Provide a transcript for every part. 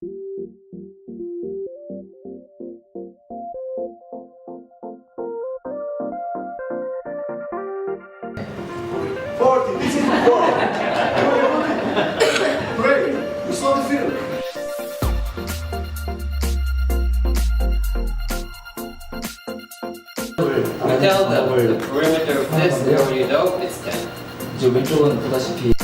40, this is 40. Great. you saw the film. Tell them the perimeter of this area, you know, it's 10.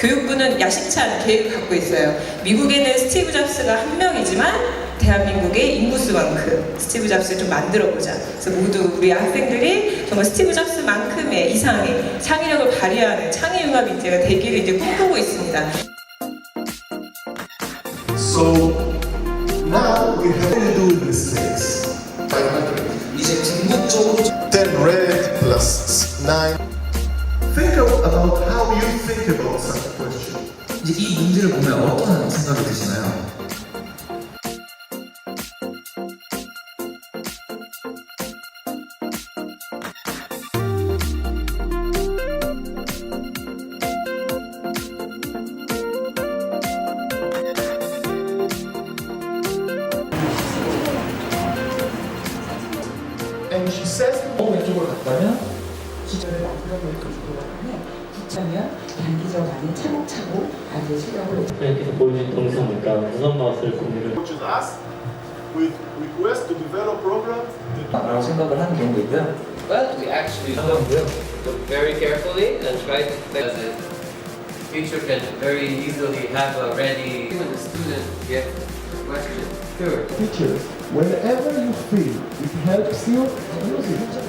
교육부는 야심찬 계획을 갖고 있어요. 미국에는 스티브 잡스가 한 명이지만 대한민국의 인구수만큼 스티브 잡스를 좀 만들어보자. 그래서 모두 우리 학생들이 정말 스티브 잡스만큼의 이상의 창의력을 발휘하는 창의융합 인재가 되기를 이제 꿈꾸고 있습니다. So now we have to do mistakes. 이제 about how you think about such a question. 이제 이 문제를 보면 어떤 생각이 드시나요? And she says 어, 왼쪽으로 갔다면 기조를 만들어볼 수 있기 때문에 붙자면 단기적 안에 차곡차곡 아주 실력을 여기서 보여준 동영상이니까 무선 마우스를 공유를 coaches us with requests to develop programs that 라고 생각을 하는 경우도 있고요. But we actually 하고요. look very carefully and try to because the teacher can very easily have a ready when the student gets the question. Third, teachers, whenever you feel it helps you, use it.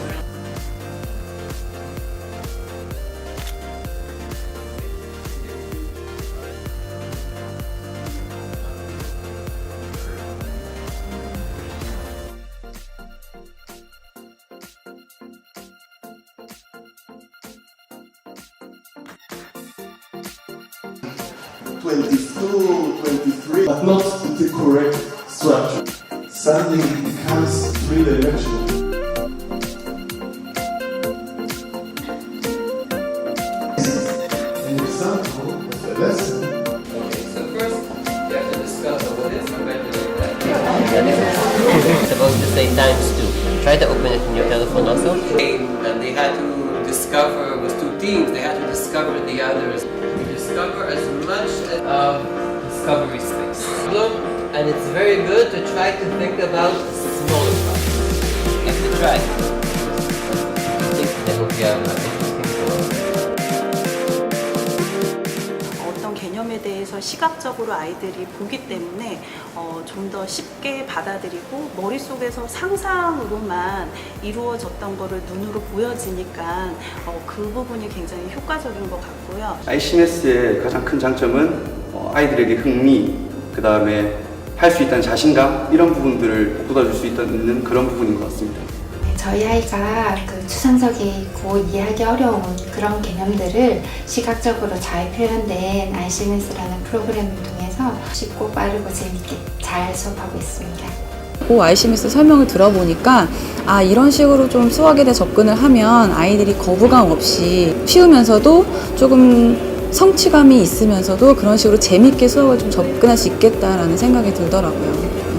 22, 23, but not with the correct structure. Suddenly it becomes three dimensional. An example of a lesson. Okay, so first you have to discuss what is it's supposed to say times two. Try to open it in your telephone also. And they had to discover, was two teams, they had to discover the others. Discover as much as um, discovery space. And it's very good to try to think about smaller problems. If you try. I think that would be 시각적으로 아이들이 보기 때문에 어, 좀 더 쉽게 받아들이고 머릿속에서 상상으로만 이루어졌던 거를 눈으로 보여지니까 어, 그 부분이 굉장히 효과적인 것 같고요. ICMS의 가장 큰 장점은 어, 아이들에게 흥미, 그 다음에 할 수 있다는 자신감 이런 부분들을 돋아줄 수 있다는 그런 부분인 것 같습니다. 저희 아이가 그 추상적이고 이해하기 어려운 그런 개념들을 시각적으로 잘 표현된 ICMS라는 프로그램을 통해서 쉽고 빠르고 재밌게 잘 수업하고 있습니다. 고 ICMS 설명을 들어보니까 아 이런 식으로 좀 수학에 대해 접근을 하면 아이들이 거부감 없이 쉬우면서도 조금 성취감이 있으면서도 그런 식으로 재밌게 수학을 좀 접근할 수 있겠다라는 생각이 들더라고요.